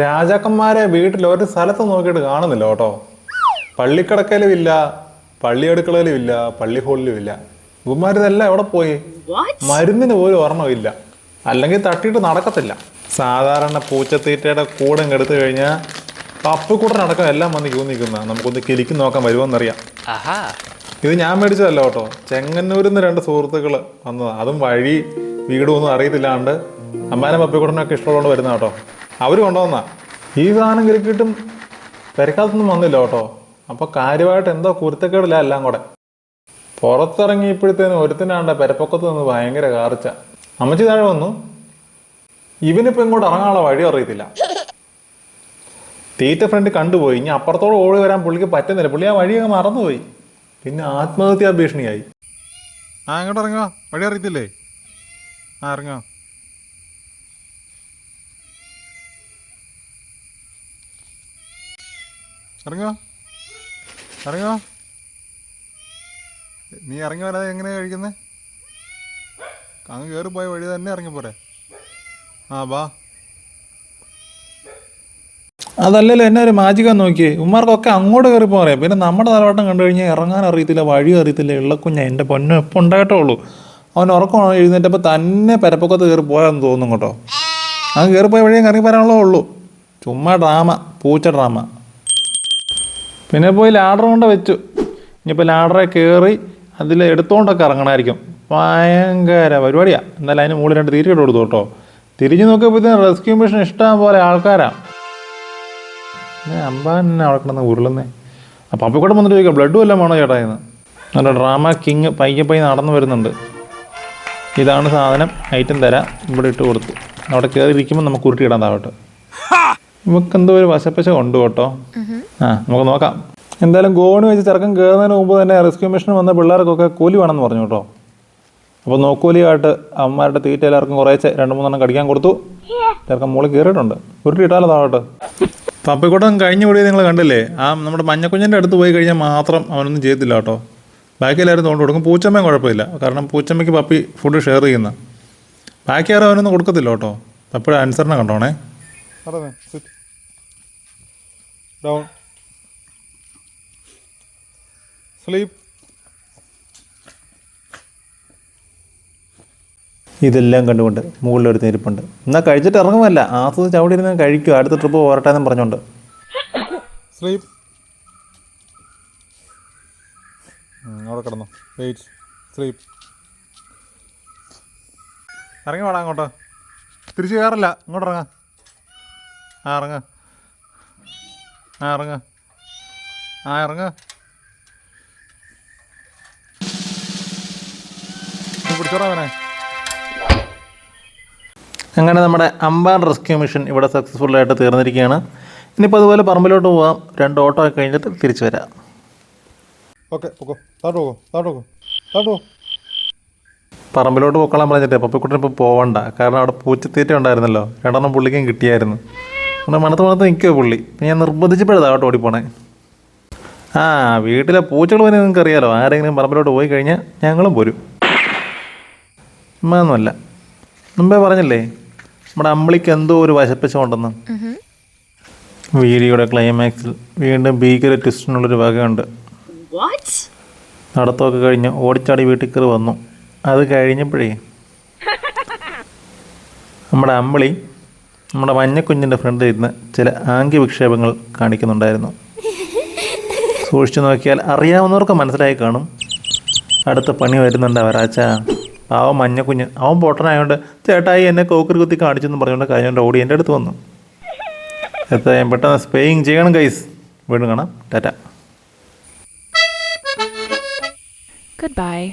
രാജാക്കന്മാരെ വീട്ടിൽ ഒരു സ്ഥലത്ത് നോക്കിയിട്ട് കാണുന്നില്ല കേട്ടോ. പള്ളിക്കടക്കലും ഇല്ല പള്ളിയടുക്കളയിലും ഇല്ല പള്ളി ഹോളിലും ഇല്ല ഇവന്മാരിതെല്ലാം എവിടെ പോയി? മരുന്നിന് പോലും ഓർമ്മയില്ല അല്ലെങ്കിൽ തട്ടിയിട്ട് നടക്കത്തില്ല. സാധാരണ പൂച്ചത്തീറ്റയുടെ കൂടെ എടുത്തു കഴിഞ്ഞാൽ നടക്കാൻ എല്ലാം വന്ന് ക്യൂ നിൽക്കുന്ന. നമുക്കൊന്ന് കിലിക്ക് നോക്കാൻ വരുമോന്നറിയാം ഇത് ഞാൻ മേടിച്ചതല്ല കേട്ടോ. ചെങ്ങന്നൂരിൽ നിന്ന് രണ്ട് സുഹൃത്തുക്കൾ വന്നതാണ് അതും വഴി വീടും ഒന്നും അറിയത്തില്ലാണ്ട് അമ്മാനും പപ്പിക്കുട്ടനൊക്കെ ഇഷ്ടമുള്ളതുകൊണ്ട് വരുന്ന കേട്ടോ. അവർ കൊണ്ടുവന്ന. ഈ സാധനം കിരിക്കിട്ടും പെരക്കാത്തൊന്നും വന്നില്ല കേട്ടോ. അപ്പൊ കാര്യമായിട്ട് എന്തോ കുരുത്തക്കേടില്ല എല്ലാം കൂടെ. പുറത്തിറങ്ങിയപ്പോഴത്തേനും ഒരുത്തിനാണ്ട പെരപ്പൊക്കത്ത് നിന്ന് ഭയങ്കര കാർച്ച അമ്മച്ചി താഴെ വന്നു. ഇവനിപ്പോ ഇങ്ങോട്ട് ഇറങ്ങാനുള്ള വഴി അറിയത്തില്ല. തീറ്റ ഫ്രണ്ട് കണ്ടുപോയി. ഇനി അപ്പുറത്തോടെ ഓടി വരാൻ പുള്ളിക്ക് പറ്റുന്നില്ല. പുള്ളി ആ വഴി അങ്ങ് മറന്നുപോയി. പിന്നെ ആത്മഹത്യാ ഭീഷണിയായി ആ ഇങ്ങോട്ട് ഇറങ്ങോ വഴി അറിയത്തില്ലേ? ആ ഇറങ്ങോ ഇറങ്ങോ. ഇറങ്ങോ. നീ ഇറങ്ങി വരാതെ എങ്ങനെയാണ് കഴിക്കുന്നത് അങ്ങ് കയറി പോയ വഴി തന്നെ ഇറങ്ങി പോരെ ആ ബാ അതല്ലല്ലോ എന്നെ ഒരു മാജിക്കാൻ നോക്കിയേ. ഉമ്മാർക്കൊക്കെ അങ്ങോട്ട് കയറി പോകാറേ പിന്നെ നമ്മുടെ തലവട്ടം കണ്ടു കഴിഞ്ഞാൽ ഇറങ്ങാൻ അറിയത്തില്ല വഴി അറിയത്തില്ല. ഇള്ളക്കുഞ്ഞ എന്റെ പൊന്നും എപ്പോൾ ഉണ്ടായിട്ടേ അവൻ ഉറക്കം എഴുന്നേറ്റപ്പോൾ തന്നെ പരപ്പൊക്കത്ത് കയറി പോയാന്ന് തോന്നും കേട്ടോ. അങ്ങ് കയറി പോയ വഴിയും ഇറങ്ങി പറയാനുള്ളതേ ഉള്ളൂ. ചുമ്മാ ഡ്രാമ പൂച്ച ഡ്രാമ പിന്നെ പോയി ലാഡർ കൊണ്ട് വെച്ചു. ഇനിയിപ്പോൾ ലാഡറെ കയറി അതിൽ എടുത്തോണ്ടൊക്കെ ഇറങ്ങണമായിരിക്കും. ഭയങ്കര പരിപാടിയാണ് എന്തായാലും അതിന് മുകളിൽ രണ്ട് തിരിച്ചിട്ട് കൊടുത്തു കേട്ടോ. തിരിഞ്ഞ് നോക്കിയപ്പോഴത്തേന് റെസ്ക്യൂ മിഷൻ ഇഷ്ടം പോലെ ആൾക്കാരാണ് അമ്പാൻ അവിടെ കിടന്ന് ഉരുളുന്നേ. അപ്പം അപ്പം കൂടെ വന്നിട്ട് ചോദിക്കാം ബ്ലഡ് വല്ലതും വേണോ ചേട്ടാ എന്ന്. നല്ല ഡ്രാമ കിങ് പയ്യെ പയ്യെ നടന്നു വരുന്നുണ്ട്. ഇതാണ് സാധനം ഐറ്റം തരാം. ഇവിടെ ഇട്ട് കൊടുത്തു. അവിടെ കയറി ഇരിക്കുമ്പോൾ നമുക്ക് ഉരുട്ടിയിടാൻ താവട്ടെ നമുക്ക് എന്തോ ഒരു വശപ്പശ ഉണ്ട് കേട്ടോ. ആ നമുക്ക് നോക്കാം. എന്തായാലും ഗോവണി വെച്ച് ചെറുക്കം കയറുന്നതിന് മുമ്പ് തന്നെ റെസ്ക്യൂ മിഷൻ വന്ന പിള്ളേർക്കൊക്കെ കൂലി വേണമെന്ന് പറഞ്ഞു കേട്ടോ. അപ്പോൾ നോക്കൂലിയായിട്ട് അമ്മമാരുടെ തീറ്റ എല്ലാവർക്കും കുറേശ്ശെ രണ്ട് മൂന്നെണ്ണം കടിക്കാൻ കൊടുത്തു. ചെറുക്കൻ മുകളിൽ കയറിയിട്ടുണ്ട്. ഒരു ഇട്ടാലോ താവട്ടെ തപ്പിക്കൂട്ടം കഴിഞ്ഞ കൂടി നിങ്ങൾ കണ്ടില്ലേ? ആ നമ്മുടെ മഞ്ഞക്കുഞ്ഞിന്റെ അടുത്ത് പോയി കഴിഞ്ഞാൽ മാത്രം അവനൊന്നും ചെയ്യത്തില്ല കേട്ടോ. ബാക്കി എല്ലാവരും തോണ്ട് കൊടുക്കും. പൂച്ചമ്മയും കുഴപ്പമില്ല. കാരണം പൂച്ചമ്മയ്ക്ക് പപ്പി ഫുഡ് ഷെയർ ചെയ്യുന്ന. ബാക്കി ആരും അവനൊന്നും കൊടുക്കത്തില്ല കേട്ടോ. പപ്പിയുടെ അനുസരണ കണ്ടോണേ. ഡൗൺ സ്ലീപ്പ് ഇതെല്ലാം കണ്ടുകൊണ്ട് മുകളിലൊരു തിരിപ്പുണ്ട്. എന്നാൽ കഴിച്ചിട്ട് ഇറങ്ങുമല്ല. ആസ്വദിച്ച് അവിടെ ഇരുന്ന് കഴിക്കും. അടുത്ത ട്രിപ്പ് പോരട്ടെ എന്നും പറഞ്ഞുകൊണ്ട് സ്ലീപ്പ് അവിടെ കിടന്നു. വെയിറ്റ് സ്ലീപ്പ് ഇറങ്ങി വേണം അങ്ങോട്ട്. തിരിച്ച് കയറില്ല ഇങ്ങോട്ട് ഇറങ്ങാം. ആ ഇറങ്ങ. ആ ഇറങ്ങ. ആ ഇറങ്ങ. പിടിച്ചോടാ അവനെ. അങ്ങനെ നമ്മുടെ അമ്പാൻ റെസ്ക്യൂ മിഷൻ ഇവിടെ സക്സസ്ഫുൾ ആയിട്ട് തീർന്നിരിക്കുകയാണ്. ഇനിയിപ്പോൾ അതുപോലെ പറമ്പിലോട്ട് പോവാം. രണ്ട് ഓട്ടോ ഒക്കെ കഴിഞ്ഞിട്ട് തിരിച്ചു വരാം. ഓക്കെ പോകോ താട്ടോ പോകോ താട്ടോ പറമ്പിലോട്ട് പൊക്കോളാൻ പറഞ്ഞിട്ട് പപ്പിക്കുട്ടൻ ഇപ്പോൾ പോവണ്ട. കാരണം അവിടെ പൂച്ചത്തീറ്റ ഉണ്ടായിരുന്നല്ലോ. രണ്ടെണ്ണം പുള്ളിക്കും കിട്ടിയായിരുന്നു. നമ്മുടെ മണത്ത് മണത്ത് നിൽക്കുമോ പുള്ളി? ഞാൻ നിർബന്ധിച്ചപ്പോഴാണ് അവിടെ ഓടിപ്പോണേ. ആ വീട്ടിലെ പൂച്ചകൾ വരെ നിങ്ങൾക്ക് അറിയാലോ ആരെങ്കിലും പറമ്പിലോട്ട് പോയി കഴിഞ്ഞാൽ ഞങ്ങളും പോരും ഉമ്മയൊന്നുമല്ല മുമ്പേ പറഞ്ഞില്ലേ നമ്മുടെ അമ്പിളിക്ക് എന്തോ ഒരു വശപ്പശമുണ്ടെന്ന് വീഡിയോയുടെ ക്ലൈമാക്സിൽ വീണ്ടും ഭീകര ട്വിസ്റ്റിനുള്ളൊരു വകയുണ്ട്? നടത്തമൊക്കെ കഴിഞ്ഞ് ഓടിച്ചാടി വീട്ടിൽ കയറി വന്നു. അത് കഴിഞ്ഞപ്പോഴേ നമ്മുടെ അമ്പിളി നമ്മുടെ മഞ്ഞക്കുഞ്ഞിന്റെ ഫ്രണ്ടിൽ ഇരുന്ന് ചില ആംഗ്യ വിക്ഷേപങ്ങൾ കാണിക്കുന്നുണ്ടായിരുന്നു. സൂക്ഷിച്ചു നോക്കിയാൽ അറിയാവുന്നവർക്ക് മനസ്സിലായി കാണും. അടുത്ത പണി വരുന്നുണ്ട് അവരാച്ച പാവം മഞ്ഞക്കുഞ്ഞ് അവൻ പൊട്ടനായതുകൊണ്ട് ചേട്ടായി എന്നെ കോക്കറി കുത്തി കാണിച്ചെന്ന് പറഞ്ഞുകൊണ്ട് കഴിഞ്ഞുകൊണ്ട് ഓടി എന്റെ അടുത്ത് വന്നു. എത്രയും പെട്ടെന്ന് സ്പേയിങ് ചെയ്യണം ഗൈസ് വീണ്ടും കാണാം. ടാറ്റ. Goodbye.